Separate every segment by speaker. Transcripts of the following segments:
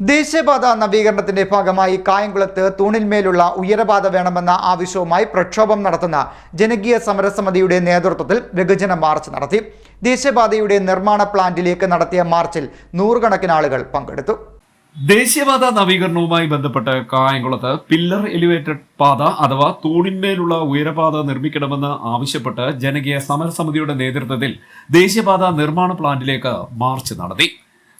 Speaker 1: ദേശീയപാത നവീകരണത്തിന്റെ ഭാഗമായി കായംകുളത്ത് തൂണിന്മേലുള്ള ഉയരപാത വേണമെന്ന ആവശ്യവുമായി പ്രക്ഷോഭം നടത്തുന്ന ജനകീയ സമരസമിതിയുടെ നേതൃത്വത്തിൽ വിഭജന മാർച്ച് നടത്തി. ദേശീയപാതയുടെ നിർമ്മാണ പ്ലാന്റിലേക്ക് നടത്തിയ മാർച്ചിൽ നൂറുകണക്കിന് ആളുകൾ പങ്കെടുത്തു.
Speaker 2: ദേശീയപാത നവീകരണവുമായി ബന്ധപ്പെട്ട് കായംകുളത്ത് പില്ലർ എലിവേറ്റഡ് പാത അഥവാ തൂണിന്മേലുള്ള ഉയരപാത നിർമ്മിക്കണമെന്ന് ആവശ്യപ്പെട്ട് ജനകീയ സമരസമിതിയുടെ നേതൃത്വത്തിൽ ദേശീയപാത നിർമ്മാണ പ്ലാന്റിലേക്ക് മാർച്ച് നടത്തി.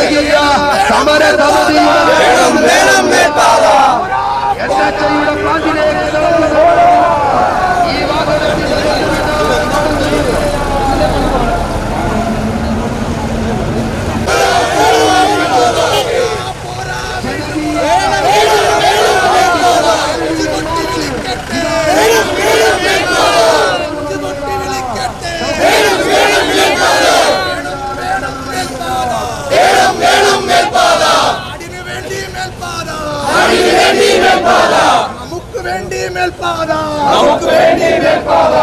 Speaker 3: കായംകുളം വേണം വേണം സമിതിയുടെ NHI-യുടെ പ്ലാന്റിലേക്ക് നടന്നു ഈ വാഹനത്തിൽ
Speaker 4: നാടിന് വേണ്ടി മേൽപ്പാത. നമുക്ക് വേണ്ടി മേൽപ്പാത. നമുക്ക് വേണ്ടി മേൽപ്പാത.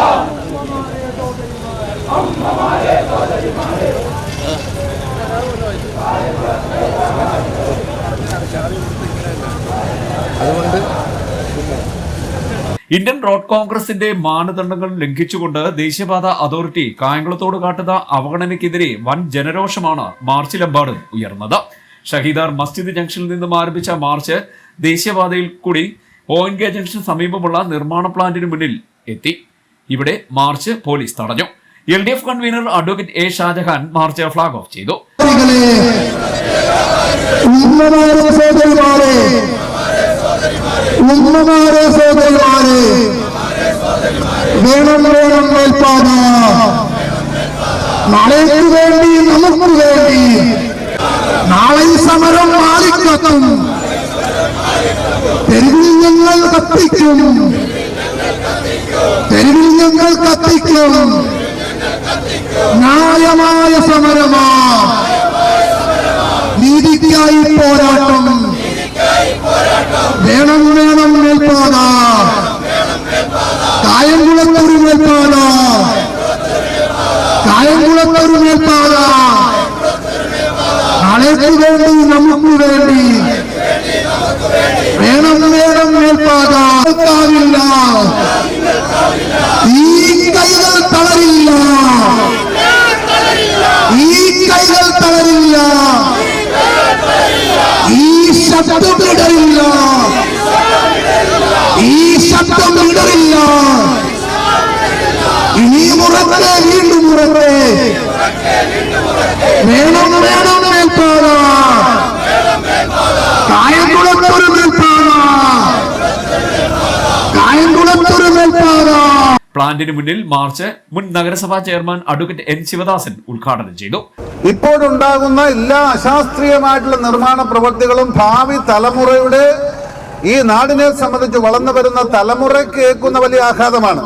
Speaker 2: ഇന്ത്യൻ റോഡ് കോൺഗ്രസിന്റെ മാനദണ്ഡങ്ങൾ ലംഘിച്ചുകൊണ്ട് ദേശീയപാത അതോറിറ്റി കായംകുളത്തോട് കാട്ടുന്ന അവഗണനയ്ക്കെതിരെ വൻ ജനരോഷമാണ് മാർച്ചിലെമ്പാടും ഉയർന്നത്. ഷഹീദാർ മസ്ജിദ് ജംഗ്ഷനിൽ നിന്നും ആരംഭിച്ച മാർച്ച് ദേശീയപാതയിൽ കൂടി ഒ എൻ കെ ജംഗ്ഷൻ സമീപമുള്ള നിർമ്മാണ പ്ലാന്റിന് മുന്നിൽ എത്തി. ഇവിടെ മാർച്ച് പോലീസ് തടഞ്ഞു. L D F convener advocate A Shajahan march flag off ചെയ്തു.
Speaker 3: നാളേക്ക് വേണ്ടി നമുക്ക് വേണ്ടി നാളെ സമരം മാറിക്കത്തും. ഞങ്ങൾ കത്തിക്കും. തെരുവിൽ ഞങ്ങൾ കത്തിക്കും. ന്യായമായ സമരമാ. നീതിക്കായി പോരാട്ടം. വേണം വേണം മേൽപ്പാത. കായംകുളത്തൊരു മേൽപ്പാത. കായംകുളത്തൊരു മേൽപ്പാത. നാളേക്ക് വേണ്ടി നമുക്ക് വേണ്ടി. വേണം
Speaker 2: പ്ലാന്റിന് മുന്നിൽ മാർച്ച് മുൻ നഗരസഭാ ചെയർമാൻ അഡ്വക്കേറ്റ് എൻ ശിവദാസൻ ഉദ്ഘാടനം ചെയ്തു.
Speaker 5: ഇപ്പോഴുണ്ടാകുന്ന എല്ലാ അശാസ്ത്രീയമായിട്ടുള്ള നിർമ്മാണ പ്രവൃത്തികളും ഭാവി തലമുറയുടെ ഈ നാടിനെ സംബന്ധിച്ച് വളർന്നു വരുന്ന തലമുറയ്ക്ക് ഏൽക്കുന്ന വലിയ ആഘാതമാണ്.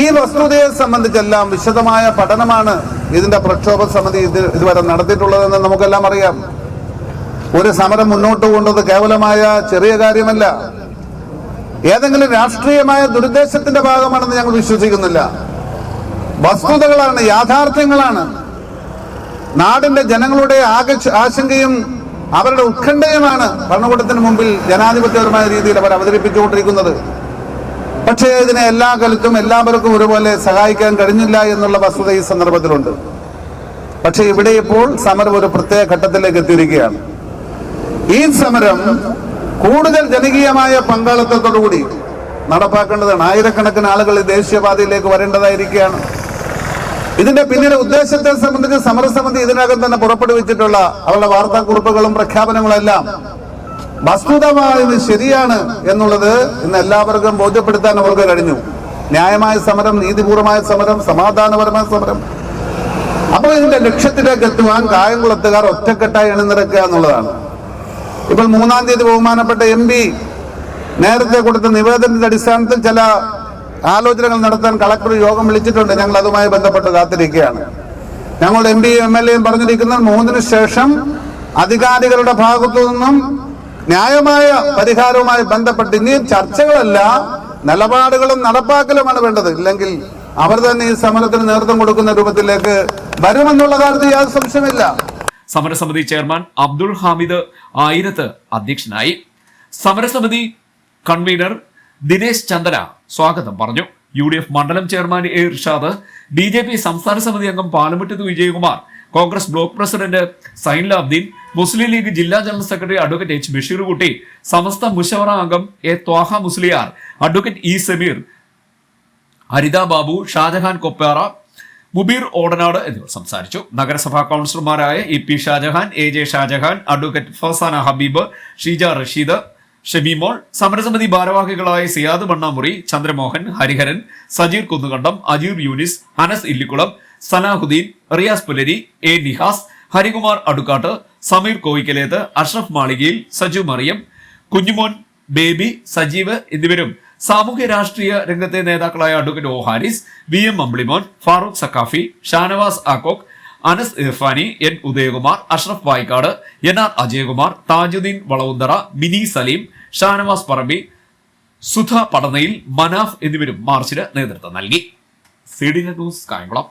Speaker 5: ഈ വസ്തുതയെ സംബന്ധിച്ചെല്ലാം വിശദമായ പഠനമാണ് ഇതിന്റെ പ്രക്ഷോഭ സമിതി ഇത് ഇതുവരെ നടത്തിയിട്ടുള്ളതെന്ന് നമുക്കെല്ലാം അറിയാം. ഒരു സമരം മുന്നോട്ട് കൊണ്ടത് കേവലമായ ചെറിയ കാര്യമല്ല. ഏതെങ്കിലും രാഷ്ട്രീയമായ ദുരുദ്ദേശത്തിന്റെ ഭാഗമാണെന്ന് ഞങ്ങൾ വിശ്വസിക്കുന്നില്ല. വസ്തുതകളാണ് യാഥാർത്ഥ്യങ്ങളാണ്. നാടിന്റെ ജനങ്ങളുടെ ആശങ്കയും അവരുടെ ഉത്കണ്ഠയുമാണ് ഭരണകൂടത്തിന് മുമ്പിൽ ജനാധിപത്യപരമായ രീതിയിൽ അവർ അവതരിപ്പിച്ചുകൊണ്ടിരിക്കുന്നത്. പക്ഷേ ഇതിനെ എല്ലാ കലത്തും എല്ലാവർക്കും ഒരുപോലെ സഹായിക്കാൻ കഴിഞ്ഞില്ല എന്നുള്ള വസ്തുത ഈ സന്ദർഭത്തിലുണ്ട്. പക്ഷേ ഇവിടെ ഇപ്പോൾ സമരം ഒരു പ്രത്യേക ഘട്ടത്തിലേക്ക് എത്തിയിരിക്കുകയാണ്. ഈ സമരം കൂടുതൽ ജനകീയമായ പങ്കാളിത്തത്തോടുകൂടി നടപ്പാക്കേണ്ടതാണ്. ആയിരക്കണക്കിന് ആളുകൾ ദേശീയപാതയിലേക്ക് വരേണ്ടതായിരിക്കുകയാണ്. ഇതിന്റെ പിന്നിലെ ഉദ്ദേശത്തെ സംബന്ധിച്ച് സമരസമിതി ഇതിനകം തന്നെ പുറപ്പെടുവിച്ചിട്ടുള്ള അവരുടെ വാർത്താക്കുറിപ്പുകളും പ്രഖ്യാപനങ്ങളും എല്ലാം വസ്തുതമായത് ശരിയാണ് എന്നുള്ളത് ഇന്ന് എല്ലാവർക്കും ബോധ്യപ്പെടുത്താൻ അവർക്ക് കഴിഞ്ഞു. ന്യായമായ സമരം നീതിപൂർവമായ സമരം സമാധാനപരമായ സമരം. അപ്പോൾ ഇതിന്റെ ലക്ഷ്യത്തിലേക്ക് എത്തുവാൻ കായംകുളത്തുകാർ ഒറ്റക്കെട്ടായി അണിനിരക്കുക എന്നുള്ളതാണ്. ഇപ്പോൾ മൂന്നാം തീയതി ബഹുമാനപ്പെട്ട എം പി നേരത്തെ കൊടുത്ത നിവേദനത്തിന്റെ അടിസ്ഥാനത്തിൽ ചില ആലോചനകൾ നടത്താൻ കളക്ടർ യോഗം വിളിച്ചിട്ടുണ്ട്. ഞങ്ങൾ അതുമായി ബന്ധപ്പെട്ട് കാത്തിരിക്കുകയാണ്. ഞങ്ങളുടെ എം പി എം എൽ എയും പറഞ്ഞിരിക്കുന്നത് മൂന്നിന് ശേഷം അധികാരികളുടെ ഭാഗത്തു നിന്നും ന്യായമായ പരിഹാരവുമായി ബന്ധപ്പെട്ട് ഇനിയും ചർച്ചകളല്ല നിലപാടുകളും നടപ്പാക്കലുമാണ് വേണ്ടത്. ഇല്ലെങ്കിൽ അവർ തന്നെ ഈ സമരത്തിന് നേതൃത്വം കൊടുക്കുന്ന രൂപത്തിലേക്ക് വരുമെന്നുള്ള കാര്യത്തിൽ യാതൊരു സംശയമില്ല
Speaker 2: സമരസമിതി ചെയർമാൻ അബ്ദുൾ ഹാമിദ് ആയിരത്ത് അധ്യക്ഷനായി. സമരസമിതി കൺവീനർ ദിനേശ് ചന്ദ്ര സ്വാഗതം പറഞ്ഞു. യു ഡി എഫ് മണ്ഡലം chairman A Irshad B J P സംസ്ഥാന സമിതി അംഗം പാലമുറ്റത്ത് വിജയകുമാർ കോൺഗ്രസ് ബ്ലോക്ക് പ്രസിഡന്റ് സൈൻലാബ്ദീൻ മുസ്ലിം ലീഗ് ജില്ലാ general secretary advocate H Basheerkutty Samastha Mushavara അംഗം A Thwaha Musliyar advocate E Sameer Haritha Babu Shajahan Koppara Mubeer Odanad എന്നിവർ സംസാരിച്ചു. നഗരസഭാ കൗൺസിലർമാരായ E P Shajahan A J Shajahan advocate Fasana Habeeb Sheeja Rasheed Shebimol സമരസമിതി ഭാരവാഹികളായ Siyad Mannamuri Chandramohan Hariharan Sajeer Kunnukandam Ajeer Younis Anas Illikkulam Salahuddin Riyas Pulari A Nihas Harikumar Adukkattu Sameer Koyikkaleth Ashraf Malikayil Saju Mariyam Kunjumon Baby Sajeev എന്നിവരും സാമൂഹ്യ രാഷ്ട്രീയ രംഗത്തെ നേതാക്കളായ advocate O Haris V M Amblimon Farooq Sakhafi Shanavas Akkok Anas Irfani N Udayakumar Ashraf Vaikkad N R Ajayakumar Thajudheen Valavunthara Mini Saleem Shanavas Parambi Sudha Padanayil Manaf എന്നിവരും മാർച്ചിന് നേതൃത്വം നൽകി. C D news Kayamkulam.